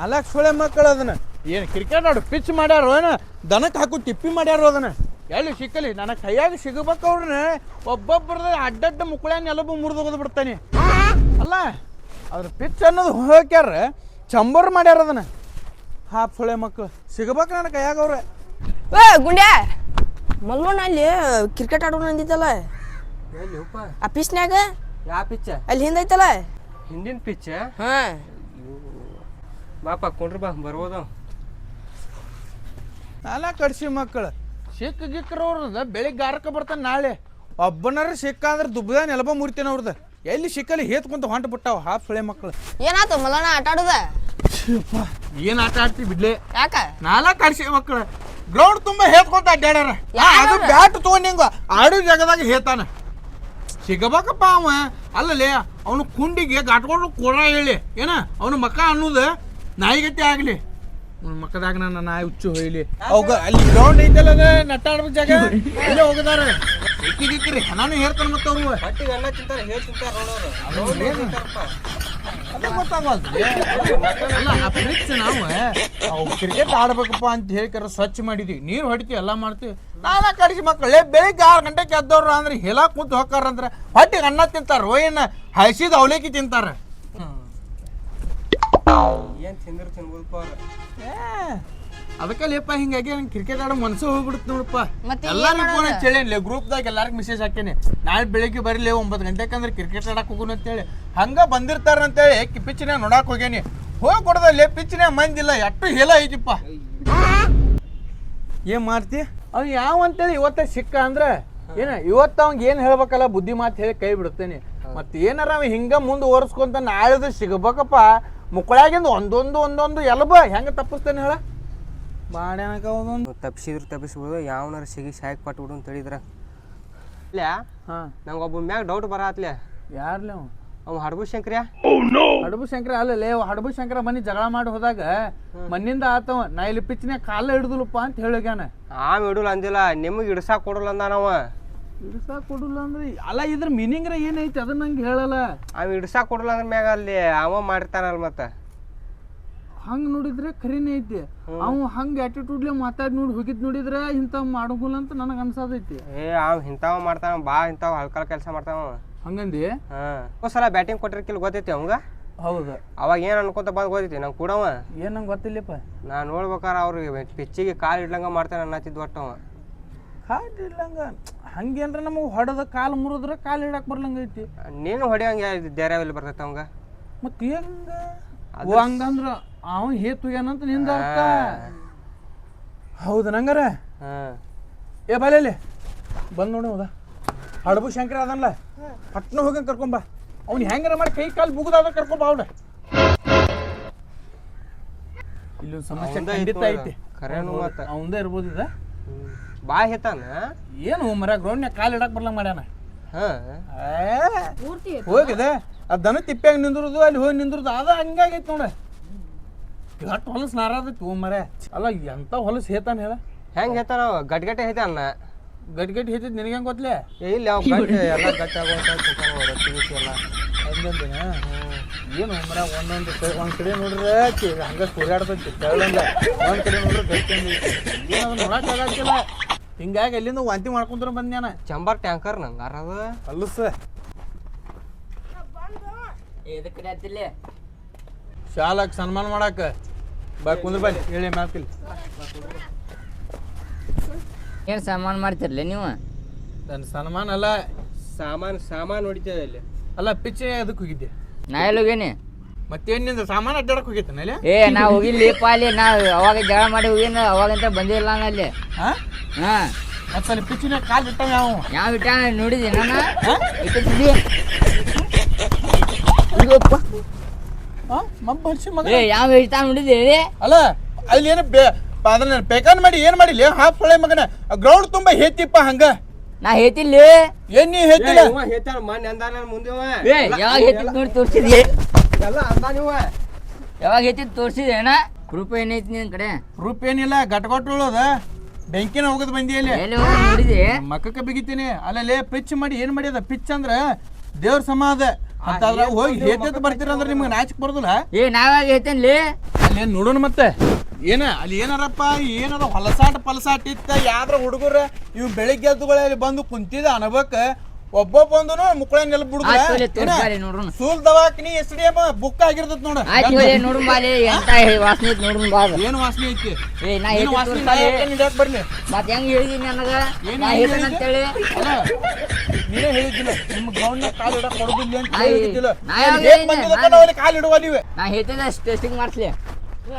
ನಾಲ್ಕು ಸೊಳೆ ಮಕ್ಕಳು ಅದನ್ನ. ಏನು ಕ್ರಿಕೆಟ್ ಆಡು ಪಿಚ್ ಮಾಡ್ಯಾರೋ ಏನ? ದನಕ್ಕೆ ಹಾಕು ತಿಪ್ಪಿ ಮಾಡ್ಯಾರ ಅದನ್ನ? ಎಲ್ಲಿ ಸಿಕ್ಕಲಿ? ನನ್ನ ಕೈಯಾಗ ಸಿಗಬೇಕು ಅವ್ರನ್ನ. ಒಬ್ಬೊಬ್ಬರದ ಅಡ್ಡಡ್ಡ ಮುಕ್ಕಳ್ಯಾನ ಎಲ್ಲಬ್ಬ ಮುರ್ದು ಹೋಗೋದು ಬಿಡ್ತಾನೆ. ಅಲ್ಲ ಅದ್ರ ಪಿಚ್ ಅನ್ನೋದು ಹೋಗ್ಯಾರ ಚಂಬರ್ ಮಾಡ್ಯಾರ ಅದನ್ನ. ಹಾಪ್ ಸೊಳೆ ಮಕ್ಕಳು. ಸಿಗಬೇಕು ನನ್ನ ಕೈಯಾಗ ಅವ್ರೆ. ಏ ಗುಂಡ್ಯಾ! ಮಲ್ಲೋಣ ಅಲ್ಲಿ ಕ್ರಿಕೆಟ್ ಆಡೋಣ ಅಂದಿದ್ದಲ್ಲ. ಎಲ್ಲಿಪ್ಪ ಆ ಪಿಚ್ನ್ಯಾಗ ಯಾವ ಪಿಚ್ ಅಲ್ಲಿ ಹಿಂದೈತಲ್ಲ? ಹಿಂದಿನ ಪಿಚ್ಚ ಹಾ. ಬಾಪ ಕೊಂಡ್ರಿ ಬಾ ಬರ್ಬೋದು. ನಾನ ಕಡ್ಸಿ ಮಕ್ಕಳು. ಸಿಕ್ಕ ಗಿಕ್ಕರವ್ರದ ಬೆಳಿಗ್ಗೆ ಆರಕ್ಕೆ ಬರ್ತಾನೆ ನಾಳೆ. ಒಬ್ಬನಾರ ಸಿಕ್ಕ ಅಂದ್ರೆ ದುಬ್ಬದ ನೆಲಬ ಮುರಿತೇನೆ ಅವ್ರದ್ದು. ಎಲ್ಲಿ ಸಿಕ್ಕಲ್ಲಿ ಹೇತ್ಕೊಂತ ಹೊಂಟ ಬಿಟ್ಟಾವ ಹಾಫ್ ಸೊಳೆ ಮಕ್ಕಳು. ಏನಾತು ಮಲನ ಆಟ ಆಡುದ? ಏನ್ ಆಟ ಆಡ್ತಿ ಬಿಡ್ಲೆ? ಯಾಕ? ನಾಲಾ ಕಡ್ಸಿ ಮಕ್ಕಳು. ಗ್ರೌಂಡ್ ತುಂಬಾ ಹೇತ್ಕೊಂತ ಅಡ್ಡಾಡ್ಯಾರ ಯಾರು? ಅದು ಬ್ಯಾಟ್ ತಗೊಂಡ್ ಹಿಂಗ ಆಡೋ ಜಾಗದಾಗ ಹೇತಾನ. ಸಿಗಬೇಕಪ್ಪ ಅವ. ಅಲ್ಲಲೇ ಅವನು ಕುಂಡಿಗೆ ಗಾಟ್ಕೊಂಡು ಕೊಡ ಹೇಳಿ. ಏನ ಅವನ ಮಕ್ಕ ಅನ್ನೋದು. ನಾಯಿಗತ್ತೆ ಆಗಲಿ. ಮಕ್ಕದಾಗ ನನ್ನ ನಾಯಿ ಹುಚ್ಚು ಹೊಯ್ಲಿ. ಅವಾಗ ಅಲ್ಲಿ ಗ್ರೌಂಡ್ ಐತಲ್ಲ ಅದ ನಟ್ಟ ಆಡ್ಬೇಕು ಜಾಗ? ಇಲ್ಲೇ ಹೋಗದಾರ? ಸಿಕ್ಕಿದಿಕ್ಕಿರಿ ನಾನು ಹೇಳ್ತಾನೆ ಮತ್ತೆ ಅವರು. ಹೊಟ್ಟಿಗೆ ಅನ್ನ ತಿಂತಾರೆ ಹೇಳಿ ತಿಂತಾರೆ ನಾವು ಕ್ರಿಕೆಟ್ ಆಡ್ಬೇಕಪ್ಪ ಅಂತ ಹೇಳ್ಕರ ಸ್ವಚ್ಛ ಮಾಡಿದ್ವಿ. ನೀರು ಹೊಡಿತೀವಿ ಎಲ್ಲ ಮಾಡ್ತೀವಿ. ನಾನಾ ಕಡಿಸಿ ಮಕ್ಕಳೇ ಬೆಳಿಗ್ಗೆ ಆರು ಗಂಟೆಗೆ ಎದ್ದವ್ರು ಅಂದ್ರೆ ಹೆಲಾ ಕೂತು ಹೋಗ್ತಾರ ಅಂದ್ರೆ ಹೊಟ್ಟಿಗೆ ಅನ್ನ ತಿಂತಾರ ರೋಯಿನ ಹಸಿದ ಅವಲೇಕಿ ತಿಂತಾರ. ಏನು ತಿಂದ್ರ ತಿನ್ಬೋದಪ್ಪ ಅವ್ರು? ಅದಕ್ಕೆ ಲೇಪ ಹಿಂಗಾಗಿ ನಂಗೆ ಕ್ರಿಕೆಟ್ ಆಡೋ ಮನಸ್ಸು ಹೋಗ್ಬಿಡುತ್ತೆ ನೋಡಪ್ಪ. ಮತ್ತೆ ಏನ್ ಎಲ್ಲಾರು ಫೋನ್ ಮಾಡೋದು? ಹಚ್ಚೇಳಿ ಗ್ರೂಪ್ದಾಗ ಎಲ್ಲಾರ್ಗೂ ಮೆಸೇಜ್ ಹಾಕೇನಿ. ನಾಳೆ ಬೆಳಿಗ್ಗೆ ಬರಲಿ ಒಂಬತ್ತು ಗಂಟೆಗೆ ಅಂದ್ರೆ ಕ್ರಿಕೆಟ್ ಆಡಕ್ಕೆ ಹೋಗೋಣ ಅಂತೇಳಿ. ಹಂಗ ಬಂದಿರ್ತಾರ ಅಂತೇಳಿ ಪಿಚ್ಚಿನ ನೋಡಕ್ಕೆ ಹೋಗೇನಿ. ಹೋಗಿ ಕೊಡದಲ್ಲಿ ಪಿಚ್ನ್ಯಾಗ ಮಂದಿಲ್ಲ ಎಷ್ಟು ಹೇಳ ಐತಿಪ್ಪ. ಏನು ಮಾಡ್ತಿ? ಅವ್ ಯಾವ ಅಂತೇಳಿ ಇವತ್ತೇ ಸಿಕ್ಕ ಅಂದ್ರೆ ಏನ ಇವತ್ತ ಅವಂಗ ಏನು ಹೇಳ್ಬೇಕಲ್ಲ ಬುದ್ಧಿ ಮಾತು ಹೇಳಿ ಕೈ ಬಿಡ್ತೇನೆ ಮತ್ತೆ ಏನಾರ ಅವ ಹಿಂಗ ಮುಂದೆ ನಾಳೆದು ಸಿಗಬೇಕಪ್ಪ. ಮುಕ್ಕಳಾಗಿಂದ ಒಂದೊಂದು ಒಂದೊಂದು ಎಲ್ಬ ಹೆಂಗ ತಪ್ಪಿಸ್ತೇನೆ ಹೇಳ? ಬಾಡ್ಯಾನಕ ಒಂದೊಂದು ತಪ್ಪಿಸಿದ್ರು ತಪ್ಪಿಸ್ಬೋದು ಯಾವನಾರ ಸಿಗಿ ಸಾಯಕ್ ಪಟ್ಬಿಡು ಅಂತ ಹೇಳಿದ್ರ. ಇಲ್ಲ? ಹಾಂ. ನಂಗೆ ಒಬ್ಬ ಮ್ಯಾಗ ಡೌಟ್ ಬರತ್ಲೆ ಯಾರ್ಲಿ ಅವ ಅವ ಹಡಬು ಶಂಕರ ಹಡಬು ಶಂಕರ ಅಲ್ಲಲೇ ಹಡಬು ಶಂಕರ ಮನಿ ಜಗಳ ಮಾಡಿ ಹೋದಾಗ ಮಣ್ಣಿಂದ ಆತವ ನಾ ಇಲ್ಲಿ ಪಿಚ್ನ್ಯಾಗ ಕಾಲ ಹಿಡಿದಲಪ್ಪ ಅಂತ ಹೇಳಗ್ಯಾನ. ಆಮ್ ಇಡುಲ್ಲ ಅಂದಿಲ್ಲ ನಿಮಗೆ ಇಡ್ಸಾಕ್ ಕೊಡಲ್ಲ ಅಂದಾನವ ಇಡ್ಸಾ ಕೊಡಲ್ಲ ಅಂದ್ರೆ ಅಲ್ಲ ಇದ್ರ ಮೀನಿಂಗ್ರ ಏನೈತಿ? ಅದನ್ನ ನಂಗೆ ಹೇಳಲ್ಲ. ಅವ್ ಹಿಡ್ಸಾಕ್ ಕೊಡಲ್ಲ ಅಂದ್ರ ಮ್ಯಾಗ ಅಲ್ಲಿ ಅವ ಮಾಡಿರ್ತಾನಲ್ ಮತ್ತ. ಹಂಗ್ ನೋಡಿದ್ರೆ ಖರೀನೇ ಐತಿ. ಅವ ಹಂಗ ಆಟಿಟ್ಯೂಡ್ಲೆ ಮಾತಾಡಿ ನೋಡಿ ಹೋಗಿದ್ ನೋಡಿದ್ರೆ ಇಂಥವ್ ಮಾಡೋದಿಲ್ಲ ಅಂತ ನನಗೆ ಅನ್ಸದೈತಿ ಏ ಅವ್ ಇಂಥವ ಮಾಡ್ತಾನ ಬಾ ಇಂಥವ್ ಹಲ್ಕಲ್ ಕೆಲಸ ಮಾಡ್ತಾವ ಹಂಗಂದಿ? ಹಾ. ಒಂದ್ ಸಲ ಬ್ಯಾಟಿಂಗ್ ಕೊಟ್ಟಿರ್ಕಿಲ್ ಗೊತ್ತೈತಿ ಅವಂಗ? ಹೌದು. ಅವಾಗ ಏನು ಅನ್ಕೊಂತ ಬಂದ್ ಗೊತ್ತೈತಿ? ನಂಗೆ ಕೂಡವ ಏನ್ ನಂಗೆ ಗೊತ್ತಿಲ್ಲಪ್ಪ. ನಾ ನೋಡ್ಬೇಕಾರ ಅವ್ರಿಗೆ ಪಿಚ್ಚಿಗೆ ಕಾಲ್ ಇಡ್ಲಂಗ ಮಾಡ್ತಾನೆ ಅನ್ನತ್ತಿದ್ ಒಟ್ಟವ ಕಾಡಿಲ್ಲಂಗ ಹಂಗೇನ್ರ ನಮಗೆ ಹೊಡೆದ ಕಾಲು ಮುರಿದ್ರೆ ಕಾಲು ಹಿಡಕ್ ಬರ್ಲಂಗೈತಿ ನೀನು ಹೊಡೆಯಂಗೆ ಧೈರ್ಯ ಎಲ್ಲಿ ಬರ್ತೈತೆ ಅವಂಗ? ಮತ್ತೆ ಹೆಂಗ? ಓ ಹಂಗಂದ್ರ ಅವ ಹೇತು ಏನಂತ ನಿಂದ ಅರ್ಥ. ಹೌದು ನಂಗಾರ. ಏ ಬಲೇಲಿ ಬಂದ್ ನೋಡಿ ಹೌದಾ. ಹಡಬು ಶಂಕರ ಅದನ್ಲ. ಪಟ್ನ ಹೋಗಿ ಕರ್ಕೊಂಬ ಅವ್ನು ಹೆಂಗರ ಮಾಡಿ ಕೈ ಕಾಲು ಮುಗಿದಾದ್ರೆ ಕರ್ಕೊಂಬ ಅವ್ನ. ಇಲ್ಲೊಂದು ಸಮಸ್ಯೆ ಅವಂದ ಖಂಡಿತ ಐತ್. ಮತ್ತ. ಅವಂದ ಇರ್ಬೋದು ಇದ. ಬಾ ಹೇತಾನ ಏನು ಮರ ಗ್ರೌಂಡ್ನ್ಯಾಗ ಕಾಲು ಇಡಕ್ ಬರ್ಲಂಗ ಮಾಡ್ಯಾನ? ಹಾಂ. ಪೂರ್ತಿ ಹೋಗಿದೆ. ಆ ದನ ತಿಪ್ಪ್ಯಾಗ ನಿಂದ್ರದು ಅಲ್ಲಿ ಹೋಗಿ ನಿಂದ್ರದು ಅದ ಹಂಗಾಗೈತಿ ನೋಡ. ಎಷ್ಟು ಹೊಲಸು ನಾರಾದೈತಿ ಹೋ ಮರ ಅಲ್ಲ ಎಂತ ಹೊಲಸು ಹೇತಾನ ಹೇಳ? ಹೆಂಗೆ ಹೇತಾನ ಅವ? ಗಟ್ಗಟ್ಟೆ ಹೇತಾನ ಗಟ್ಟಿ ಗಟ್ಟಿ ಹೇತೈತಿ ನಿನಗೆ ಹೆಂಗೆ ಗೊತ್ತಲೇ? ಏ ಇಲ್ಲ ಯಾವ ಗಟ್ಟಿ ಎಲ್ಲ ಗಟ್ಟಿ ಆಗೋದು ಅವ ಎಲ್ಲ. ಹಂಗಂದಿನ? ಏನು ಮರ ಒಂದೊಂದು ಕಡೆ ಒಂದು ಕಡೆ ನೋಡ್ರೆ ಕಿ- ಹಂಗ ಸುರ್ಯಾಡ್ತೈತಿ ತೆಳ್ಳಂದ ಒಂದು ಕಡೆ ನೋಡ್ರೆ ಗಟ್ಟಿ ಏನು ಅದು ನೋಡಕ್ ಆಗಕ್ಕಿಲ್ಲ ಹಿಂಗಾಗಿ ಅಲ್ಲಿಂದ ವಾಂತಿ ಮಾಡ್ಕೊಂದ್ರು ಬಂದೆ ನಾನು ಚಂಬರ್ ಟ್ಯಾಂಕರ್ ನಂಗೆ ಅರದ ಅಲ್ಲಸ. ಎದಕ್ಕೆ ಹತ್ತಿಲ್ಲ ಶಾಲಾಕ್ ಸನ್ಮಾನ ಮಾಡಾಕ. ಬಾ ಕುಂದ್ರ ಬನ್ನಿ. ಹೇಳಿ ಮಾತಿಲ್ಲ ಏನು ಸನ್ಮಾನ ಮಾಡ್ತಿರ್ಲಿ ನೀವು? ನನ್ನ ಸನ್ಮಾನ ಅಲ್ಲ. ಸಾಮಾನ್ ಸಾಮಾನ್ ಹೊಡಿತೇವೆ ಅಲ್ಲಿ. ಅಲ್ಲ ಪಿಚ್ಚೆ ಅದಕ್ಕೆ ಹೋಗಿದ್ದೆ. ನಾ ಎಲ್ಲಿ ಹೋಗೀನಿ? ಮತ್ತೇನ್ನಿಂದ ಸಾಮಾನು ಅಡ್ಡಾಡಕ್ ಹೋಗಿತ್ತನ ಅಲ್ಲಿ? ಏ ನಾ ಹೋಗಿಲ್ಲಿಪ್ಪ ಅಲ್ಲಿ ನಾ ಅವಾಗ ಜಗಳ ಮಾಡಿ ಹೋಗಿನ ಅವಾಗಂತ ಬಂದಿಲ್ಲ ನಾನು ಅಲ್ಲಿ. ಹಾ? ಹಾಂ. ಮತ್ತೆ ಅಲ್ಲಿ ಪಿಚ್ಚಿನ ಕಾಲ್ ಇಟ್ಟ ಯಾವ ಯಾವ ಇಟ್ಟ ನೋಡಿದಿ ನಾನು? ಇಟ್ಟಿದ್ದಿ ಹಾ? ಮಬ್ಬ ಹಚ್ಚಿ ಮಗ ಏ ಯಾವ ಇಟ್ಟ ನೋಡಿದಿ ಹೇಳಿ? ಅಲ್ಲ ಅಲ್ಲಿ ಏನು ಬೇ ಅದನ್ನ ಬೇಕಾನ್ ಮಾಡಿ ಏನ್ ಮಾಡಿಲ್ಲ ಹಾಫ್ ಹೊಳೆ ಮಗನ. ಗ್ರೌಂಡ್ ತುಂಬಾ ಹೇತಿಪ್ಪ ಹಂಗ. ನಾ ಹೇಳ್ತಿಲ್ಲ ಏನ್ ನೀ ಹೇತಿಲ್ಲ? ಹೇತಾನ ಮನೆ ಅಂದಾನ ಮುಂದೆ ಯಾವಾಗ ಹೇಳ್ತಿದ್ ನೋಡಿ ತೋರಿಸಿದಿ ಎಲ್ಲ ಅಂದಾನ ಇವ ಯಾವಾಗ ಐತಿ ತೋರಿಸಿದಿ ಏನ? ಪ್ರೂಫ್ ಏನೈತಿ ನಿನ್ ಕಡೆ? ಪ್ರೂಫ್ ಏನಿಲ್ಲ ಗಟ್ಗೊಟ್ಟು ಉಳೋದ ಬೆಂಕಿನ ಹೋಗದ್ ಬಂದಿ ಅಲ್ಲಿ. ಎಲ್ಲಿ ಹೋಗಿ ನೋಡಿದಿ? ಮಕ್ಕಕ್ಕೆ ಬಿಗಿತೀನಿ. ಅಲ್ಲಲ್ಲಿ ಪಿಚ್ ಮಾಡಿ ಏನ್ ಮಾಡ್ಯದ ಪಿಚ್ ಅಂದ್ರ ದೇವ್ರ ಸಮಾಧ ಅಂತಾದ್ರ ಹೋಗಿ ಹೇತೇತ್ ಬರ್ತೀರಂದ್ರೆ ನಿಮ್ಗೆ ನಾಚಿಕ್ ಬರೋದಿಲ್ಲ? ಏ ನಾವಾಗ ಹೇಳ್ತೇನ್ಲಿ ಅಲ್ಲಿ ನೋಡೋಣ ಮತ್ತೆ. ಏನ ಅಲ್ಲಿ ಏನಾರಪ್ಪ ಏನಾರ ಹೊಲಸಾಟ ಪಲಸಾಟ ಇತ್ತ ಯಾವ್ದ್ರ ಹುಡುಗರ ಇವ್ ಬೆಳಿಗ್ಗೆ ಎದ್ದುಗಳಲ್ಲಿ ಬಂದು ಕುಂತಿದ ಅನ್ಬೇಕ. ಒಬ್ಬ ಬಂದು ಮುಕ್ಕಳ ನೆಲ ಆಯ್ತ್ ತೋಲೆ, ತೋರ್ಸ್ಬಾರಿ ನೋಡೋಣ. ಸೂಲ್ ದವಾಖಾನಿ ಎಸ್ ಡಿ ಎಂ ಬುಕ್ ಆಗಿರ್ತದ ನೋಡ. ನೋಡು ಬಾಲಿ ಎಂತ ವಾಸನೆ ಐತಿ ನೋಡು ಬಾ. ಏನು ವಾಸನೆ ಐತಿ? ಏ ನಾ ಏನು ವಾಸನೆ. ಹಿಡಿಯಕ್ ಬರ್ಲಿ? ಮತ್ ಹೆಂಗ್ ಹೇಳಿದೀನಿ ನನಗ? ಏನ್ ನಾ ಹೇಳ್ತೇನೆ ಅಂತೇಳಿ. ಅಲ್ಲ ನೀನೇ ಹೇಳಿದ್ದಿಲ್ಲ ನಿಮ್ಮ ಗೌಂಡ್ ಕಾಲು ಇಡಕ್ ಕೊಡುದಿಲ್ಲ ಅಂತ ಹೇಳಿದ್ದಿಲ್ಲ. ನಾ ಹೇಳಿದ್ನೆ? ನಾನು- ನಾವ್ ಇಡುವ ನೀವೇ? ನಾ ಹೇಳ್ತೇನೆ ಟೆಸ್ಟಿಂಗ್ ಮಾಡ್ಸ್ಲಿ.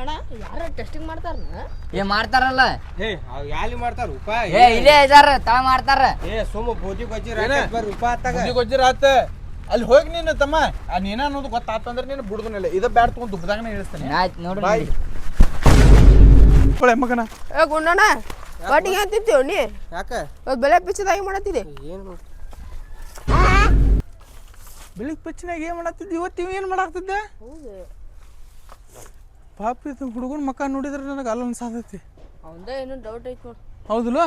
ಅಣ್ಣ ಯಾರ ಟೆಸ್ಟಿಂಗ್ ಮಾಡ್ತಾರನ? ಏ ಮಾಡ್ತಾರಲ್ಲ. ಏ ಅವ್ ಯಾಲಿ ಮಾಡ್ತಾರ ಉಪ? ಏ ಇಲ್ಲೇ ಇದಾರ ತಳ ಮಾಡ್ತಾರ. ಏ ಸುಮ್ಮ ಬೋದಿ ಗೊಜ್ಜಿ ಏನ? ಬರ್ರಿ ಉಪ ಅತ್ತಾಗ. ಬುದ್ಧಿ ಗೊಜ್ಜಿರಾತ ಅಲ್ಲಿ ಹೋಗಿ ನೀನು ತಮ್ಮ. ಆ ನೀನ ಅನ್ನೋದು ಗೊತ್ತಾತಂದ್ರೆ ನೀನು ಬಿಡುದನಿಲ್ಲ. ಇದ ಬ್ಯಾಡ್ ತಗೊಂಡು ದುಃಖದಾಗ ಹೇಳಿಸ್ತಾನೆ ಆಯ್ತು ನೋಡು ಬಾಯ್. ಒಳ್ಳೆ ಮಗನ. ಏ ಗುಂಡಣ್ಣ ಒಟ್ಟಿಗೆ ಅಂತಿರ್ತೀವಿ ನೀ? ಯಾಕ? ಬೆಲೆ ಪಿಚ್ಚದಾಗಿ ಮಾಡತ್ತಿದೆ. ಏನು? ಬೆಳಿಗ್ಗೆ ಪಿಚ್ಚನಾಗ ಏನ್ ಮಾಡತ್ತಿದ್ದೆ? ಇವತ್ತು ಏನು ಏನ್ ಮಾಡಾಕ್ತಿದ್ದೆ ಪಾಪ ಇದು ಹುಡುಗನ ಮಕ್ಕ ನೋಡಿದ್ರೆ ನನಗೆ ಅಲ್ಲ ಅನ್ಸಾತೈತಿ ಅವಂದ ಏನೋ ಡೌಟ್ ಐತಿ ನೋಡು. ಸುಮ್ಮನೆ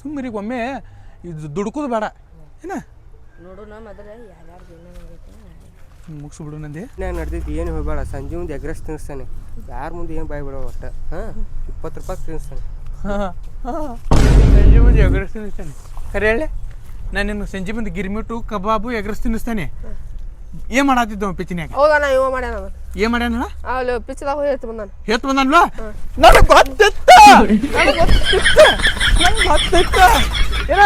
ಸುಮ್ಮನಿಗೆ ಒಮ್ಮೆ ಇದು ದುಡ್ಕೋದು ಬೇಡ. ಏನ? ನೋಡೋಣ ಮೊದಲ ಏನೇನಾಗೈತೆ ಮುಗಿಸ್ಬಿಡು ನಂದಿ. ನಾನು ನಡೆದಿದ್ದು ಏನು ಹೋಗ್ಬೇಡ ಸಂಜೆ ಮುಂದೆ ಎಗ್ರೆಸ್ ತಿನ್ನಿಸ್ತಾನೆ ಯಾರ ಮುಂದೆ ಏನು ಬಾಯ್ ಬಿಡೋ ಒಟ್ಟು? ಹಾಂ? ಇಪ್ಪತ್ತು ರೂಪಾಯಿ ತಿನ್ನಿಸ್ತಾನೆ ಸಂಜೆ ಮುಂದೆ ಎಗ್ರೆಸ್ ತಿನ್ನಿಸ್ತಾನೆ ಖರೆ ಹೇಳಿ. ನಾನು ನಿಮ್ಮ ಸಂಜೆ ಮುಂದೆ ಗಿರ್ಮಿಟ್ಟು ಕಬಾಬು ಎಗ್ರೆಸ್ ತಿನ್ನಿಸ್ತಾನೆ ಏನ್ ಮಾಡತ್ತಿದ್ದ ಪಿಚ್ಚಿನ್ಯಾಗ? ಹೋಗಣ ಇವ ಮಾಡ್ಯಾನ ಅವ. ಏನ್ ಮಾಡ್ಯಾನ ಅಲ್ಲಿ ಪಿಚ್ಚದಾಗ ಹೋಗಿ ಹೇಳ್ತಿ ಬಂದಾನ. ಹೇತ್ ಬಂದನ್ಲ ನನಗೆ ಗೊತ್ತಿತ್ತ? ನನಗೆ ಗೊತ್ತಿತ್ತ? ನನಗೆ ಗೊತ್ತಿತ್ತ? ಏನ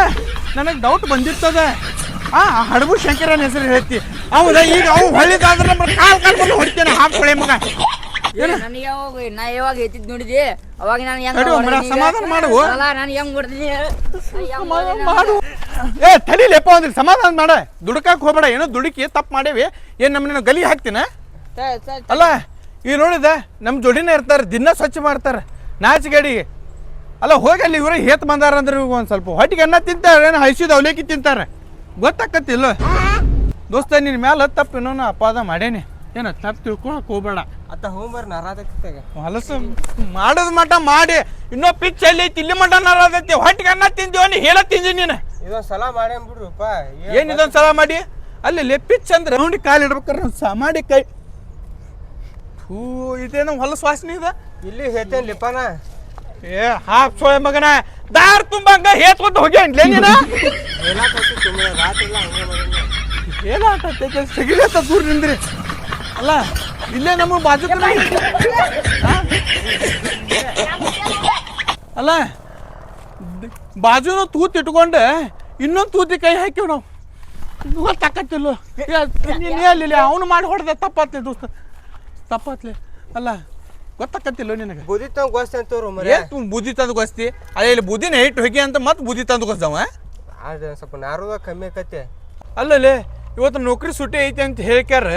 ನನಗೆ ಡೌಟ್ ಬಂದಿರ್ತದ. ಆ ಹಡಬು ಶಂಕರನ ಹೆಸರು ಹೇಳ್ತಿ. ಹೌದಾ ಈಗ ಅವು ಹೊಳ್ಳಿದಾದ್ರೆ ನಮ್ಮ ಕಾಲ್ ಕಾಲ್ ಬಂದು ಹೊಡಿತೇನೆ ಹಾಕೊಳ್ಳೆ ಮಗ. ನನಗೆ ಯಾವಾಗ ನಾ ಯಾವಾಗ ಎತ್ತಿದ್ ನೋಡಿದಿ? ಅವಾಗ ನಾನು ಹೆಂಗ್ ತಡಿ ಒಮ್ಮೆ, ಸಮಾಧಾನ ಮಾಡು. ಅಲ್ಲ ನಾನು ಹೆಂಗ್ ಹೊಡ್ದಿನಿ ಮಾಡು. ಏ ತಡಿಲೆಪ್ಪ ಅಂದ್ರೆ ಸಮಾಧಾನ ಮಾಡ. ದುಡುಕಾಕ್ ಹೋಗ್ಬೇಡ. ಏನೋ ದುಡುಕಿ ತಪ್ಪು ಮಾಡೇವಿ. ಏನ್ ನಮ್ಮನ್ನ ಗಲಿ ಹಾಕ್ತೀನ? ಅಲ್ಲ ಈಗ ನೋಡಿದ ನಮ್ಮ ಜೋಡಿನೇ ಇರ್ತಾರೆ ದಿನ ಸ್ವಚ್ಛ ಮಾಡ್ತಾರೆ. ನಾಚಿಗಡಿಗೆ ಅಲ್ಲ ಹೋಗಿ ಅಲ್ಲಿ ಇವ್ರ ಹೇತ್ ಬಂದಾರ ಅಂದ್ರೆ ಒಂದ್ ಒಂದು ಸ್ವಲ್ಪ ಹೊಟ್ಟಿಗೆ ಅನ್ನ ತಿಂತಾರೆ ಏನು ಹಸಿದ ಅವಲೇಕಿ ತಿಂತಾರೆ. ಗೊತ್ತಾಕತ್ತಿಲ್ಲ ದೋಸ್ತ ನಿನ್ನ ಮ್ಯಾಲ ತಪ್ಪು ಇನ್ನೊಂದು ಅಪಾದ ಮಾಡೇನಿ. ಏನ ತಪ್ಪು ತಿಳ್ಕೊಳಕ್ ಹೋಗ್ಬೇಡ. ಅತ್ತ ಹೋಗ್ಬಾರ ಹಲಸು ಹೊಲಸು ಮಾಡೋದ್ ಮಟ ಮಾಡಿ. ಇನ್ನೂ ಪಿಚ್ ಅಲ್ಲಿ ತಿಲ್ಲಿ ಮಟ್ಟ ಮಟ ನಾರಾದೈತಿ ಹೊಟ್ಟಿಗೆ ಅನ್ನ ತಿಂದೀವನಿ ಹೇಳ ತಿಂದಿ ನೀನು. ಇದೊಂದು ಸಲ ಮಾಡ್ಯಾನ್ ಬಿಡ್ರಿ ಉಪ ಏನ್ ಇದೊಂದ್ ಸಲ ಮಾಡಿ? ಅಲ್ಲಿ ಲೆಪ್ಪಿಚ್ ಅಂದ್ರೆ ನೋಡಿ ಕಾಲು ಇಡ್ಬೇಕಾರೆ ಒಂದ್ ಸ ಮಾಡಿ ಕೈ. ಹೂ ಇದೇನ ಹೊಲಸ ವಾಸನೆ ಇದೆ. ಇಲ್ಲಿ ಹೇಳ್ತೇನೆ ಲಿಪಾನ ಏ ಹಾಪ್ ಸೋಯ ಮಗನ ದಾರ್ ತುಂಬಂಗ ಹೇತ್ಕೊಂಡು ಹೋಗಿ ಅಂಟ್ಲೇ ನೀನ ಏನಾಗ್ತೈತೆ ಸಿಗಿಲತ್ತ ದೂರ ನಿಂದ್ರಿ? ಅಲ್ಲ ಇಲ್ಲೇ ನಮ್ಮ ಬಾಜು ಅಲ್ಲ ಬಾಜುನು ತೂತ್ ಇಟ್ಕೊಂಡು ಇನ್ನೊಂದು ತೂತಿ ಕೈ ಹಾಕಿವ್ ನಾವು. ಗೊತ್ತಾಕತ್ತಿಲ್ಲ ನೀನು ಅವನು ಮಾಡಿ ಹೊಡೆದ ತಪ್ಪಾತ್ಲೆ ದೋಸ್ತ. ತಪ್ಪಾತ್ಲೆ. ಅಲ್ಲ ಗೊತ್ತಾಕತ್ತಿಲ್ಲ ನಿನಗೆ? ಬುದ್ಧಿ ತಂದು ಗೋಸ್ತಿ ಅಂತವ್ರು ಮರೆ. ಏನ್ ಬುದ್ಧಿ ತಂದು ಗೊಸ್ತಿ? ಅದೇ ಇಲ್ಲಿ ಬುದ್ಧಿನ ಇಟ್ಟು ಹೋಗಿ ಅಂತ ಮತ್ತೆ ಬುದ್ಧಿ ತಂದು ಗೊಸ್ತವ ಸ್ವಲ್ಪ ನಾರದ ಕಮ್ಮಿ ಆಕತ್ತೆ. ಅಲ್ಲಲ್ಲಿ ಇವತ್ತು ನೌಕರಿ ಸುಟ್ಟಿ ಐತಿ ಅಂತ ಹೇಳ್ಕ್ಯಾರ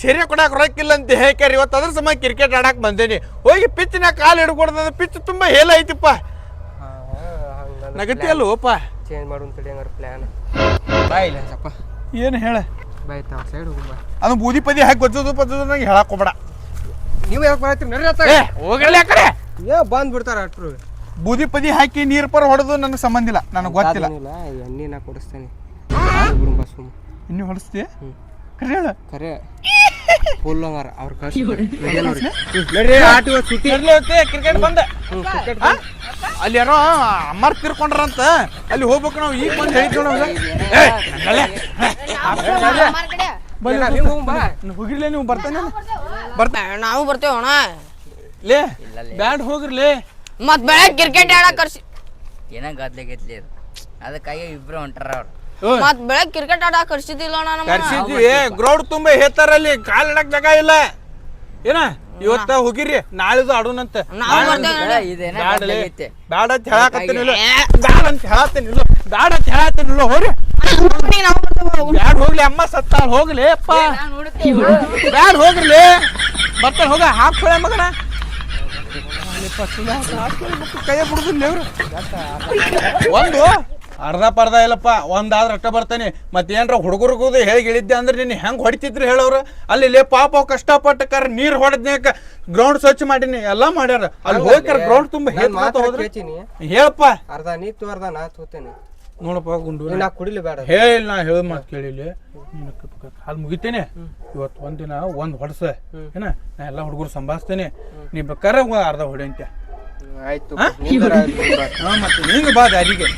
ಸೆರೆ ಕೊಡಾಕ ರೊಕ್ಕಿಲ್ಲ ಅಂತ ಹೇಳ್ಕ್ಯಾರ ಇವತ್ತು ಅದ್ರ ಸಮ ಕ್ರಿಕೆಟ್ ಆಡಕ್ಕೆ ಬಂದೇನಿ. ಹೋಗಿ ಪಿಚ್ಚಿನ ಕಾಲು ಹಿಡ್ಕೊಡ್ದ ಪಿಚ್ ತುಂಬಾ ಹೇಲ ಐತಿಪ್ಪ. ನಗತಿ ಅಲ್ಲ ಓಪ ಚೇಂಜ್ ಮಾಡು ಅಂತೇಳಿ ಹಂಗಾರ ಪ್ಲ್ಯಾನ್ ಬಾಯ್ ಇಲ್ಲ ಸ್ವಲ್ಪ ಏನು ಹೇಳ ಬಾಯ್ ತಾವ ಸೈಡ್ ಹೋಗು ಬಾ ಅದು ಬೂದಿ ಪದಿ ಹಾಕಿ ಗೊತ್ತದು ಪದ್ದದು ನಂಗೆ ಹೇಳಕ್ ಹೋಗ್ಬೇಡ ನೀವು ಯಾಕೆ ಬರತ್ತೀರಿ ನಡ್ರಿ ಹೋಗಲ್ಲ ಯಾಕಡೆ ಏ ಬಂದ್ ಬಿಡ್ತಾರ ಅಟ್ರು ಬೂದಿ ಪದಿ ಹಾಕಿ ನೀರ್ ಪರ ಹೊಡೆದು ನನಗೆ ಸಂಬಂಧ ಇಲ್ಲ ನನಗೆ ಗೊತ್ತಿಲ್ಲ ಎಣ್ಣೆ ನಾ ಕೊಡಿಸ್ತೇನೆ ಬಿಡು ಬಾ ಸುಮ್ಮ ಇನ್ನೂ ಹೊಡಿಸ್ತೀಯ ಕರೆ ಹೇಳ ಕರೆ ಫುಲ್ ಅವ್ರ ಕಳ್ಸಿ ನಡ್ರಿ ಆಟ ಸುತ್ತಿ ಕ್ರಿಕೆಟ್ ಬಂದ ಕ್ರಿಕೆಟ್? ಅಲ್ಲಿ ಯಾರೋ ಅಮ್ಮರ್ ತಿರ್ಕೊಂಡ್ರಂತ. ಅಲ್ಲಿ ಹೋಗ್ಬೇಕು ನಾವು. ಈಗ ಬಂದು ಹೇಳ್ತೀವಿ ನಾವು. ಹೋಗಿರ್ಲೇ ಬರ್ತಾನೆ. ಬರ್ತಾ. ನಾವು ಬರ್ತೇವೆ ಅಣ್ಣ? ಲೇ ಬ್ಯಾಡ್ ಹೋಗಿರ್ಲಿ. ಮತ್ ಬೆಳಗ್ಗೆ ಕ್ರಿಕೆಟ್ ಆಡಕ್ ಕರ್ಸಿ ಏನ ಗದ್ಲಾಗೈತ್ಲಿ ಅದು? ಅದಕ್ಕಾಗಿ ಇಬ್ರು ಹೊಂಟಾರ ಅವ್ರು. ಮತ್ ಬೆಳಗ್ಗೆ ಕ್ರಿಕೆಟ್ ಆಡಕ್ ಕರ್ಸಿದಿಲ್ಲ ಅಣ್ಣ. ಕರ್ಸಿದ್ವಿ. ಗ್ರೌಂಡ್ ತುಂಬಾ ಹೇತಾರಲ್ಲಿ ಕಾಲ್ ಇಡಕ್ ಜಾಗ ಇಲ್ಲ. ಏನ? ಇವತ್ತ ಹೋಗಿರಿ ನಾಳಿದು ಆಡೋಣಂತ. ನಾವು ಬರ್ತೇವೆ ಬೇಡ, ಇದೇನ ಬ್ಯಾಡಲೇ ಗದ್ಲಾಗೈತೆ ಬ್ಯಾಡ ಅಂತ ಹೇಳಾಕತ್ತೇನಿಲ್ಲ ಬ್ಯಾಡ ಅಂತ ಹೇಳತ್ತೀನಿಲ್ಲ ಬ್ಯಾಡ ಅಂತ ಹೇಳತ್ತೀನಿಲ್ಲ ಹೋರಿ ಬ್ಯಾಡ ಹೋಗ್ಲಿ ಅಮ್ಮ ಸತ್ತಾಳ. ಹೋಗ್ಲಿ ಅಪ್ಪ. ಬ್ಯಾಡ್ ಹೋಗ್ರಲಿ ಬರ್ತಾನೆ ಹೋಗ. ಹಾಕ್ಕೊಳ್ಳೆ ಮಗನ. ಕೈಯ ಬಿಡುದಿಲ್ಲ ಇವ್ರು ಒಂದು ಅರ್ಧ ಪರ್ಧ ಇಲ್ಲಪ್ಪ ಒಂದಾದ್ರೆ ಅಷ್ಟ ಬರ್ತಾನೆ. ಮತ್ತೇನ್ರ ಹುಡುಗರಿಗೂ ಹೇಗೆ ಇಳಿದ್ದೆ ಅಂದ್ರೆ ನೀನು ಹೆಂಗ್ ಹೊಡಿತಿದ್ರು ಹೇಳೋರು ಅಲ್ಲಿ ಲೇ ಪಾಪ ಅವ್ ಕಷ್ಟಪಟ್ಟ ಕರ್ ನೀರ್ ಹೊಡೆದ್ನ್ಯಾಕ ಗ್ರೌಂಡ್ ಸ್ವಚ್ಛ ಮಾಡೀನಿ ಎಲ್ಲ ಮಾಡ್ಯಾರ. ಅಲ್ಲಿ ಹೋಗ್ಯಾರ ಗ್ರೌಂಡ್ ತುಂಬ ಹೇಳಪ್ಪ. ಅರ್ಧ ನೀತು ಅರ್ಧ ನಾ ತೋತೇನೆ ನೋಡಪ್ಪ ಗುಂಡು. ನಾ ಕುಡಿಲಿ ಬೇಡ. ಹೇಳಿ ನಾ ಹೇಳ ಮಾತು ಕೇಳಿಲಿ. ಅಲ್ಲಿ ಮುಗಿತೇನೆ. ಇವತ್ತು ಒಂದಿನ ಒಂದು ಹೊಡ್ಸ. ಏನ? ನಾ ಎಲ್ಲ ಹುಡುಗರು ಸಂಭಾಳಿಸ್ತೇನೆ. ನೀ ಬೇಕಾರೆ ಅರ್ಧ ಹೊಡಿ ಅಂತೆ ಆಯ್ತು. ಹಾಂ? ಮತ್ತೆ ನೀನು ಬಾ ದಾರಿಗೆ.